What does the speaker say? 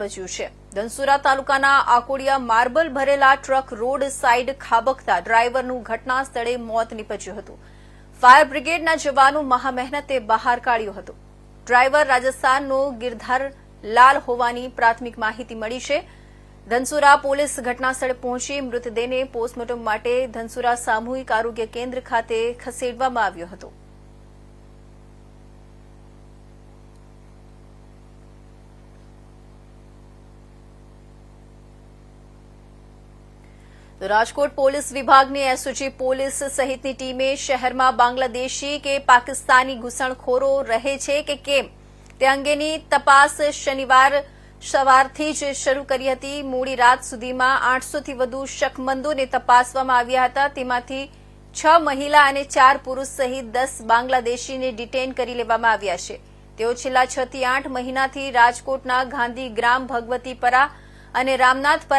બચ્યું છે. ધનસુરા તાલુકાના આકોડિયા માર્બલ ભરેલા ટ્રક રોડ સાઇડ ખાબકતા ડ્રાઈવરનું ઘટના સ્થળે મોત નીપજ્યું હતું. ફાયર બ્રિગેડના જવાનો મહામહેનતે બહાર કાઢ્યો હતો. ડ્રાઈવર રાજસ્થાનનો ગિરધાર લાલ હોવાની પ્રાથમિક માહિતી મળી છે. ધનસુરા પોલીસ ઘટના સ્થળે પહોંચી મૃતદેહને પોસ્ટમોર્ટમ માટે ધનસુરા સામૂહિક આરોગ્ય કેન્દ્ર ખાતે ખસેડવામાં આવ્યો હતો. રાજકોટ પોલીસ વિભાગની એસઓજી પોલીસ સહિતની ટીમે શહેરમાં બાંગ્લાદેશી કે પાકિસ્તાની ઘૂસણખોરો રહે છે કે કેમ? તે અંગેની તપાસ શનિવાર સવારથી જ શરૂ કરી હતી. મોડી રાત સુધીમાં આઠસોથી વધુ શકમંદોને તપાસવામાં આવ્યા હતા. તેમાંથી છ મહિલા અને ચાર પુરુષ સહિત દસ બાંગ્લાદેશીને ડિટેન કરી લેવામાં આવ્યા છે. તેઓ છેલ્લા છ થી આઠ મહિનાથી રાજકોટના ગાંધીગ્રામ ભગવતીપરા અને રામનાથપરા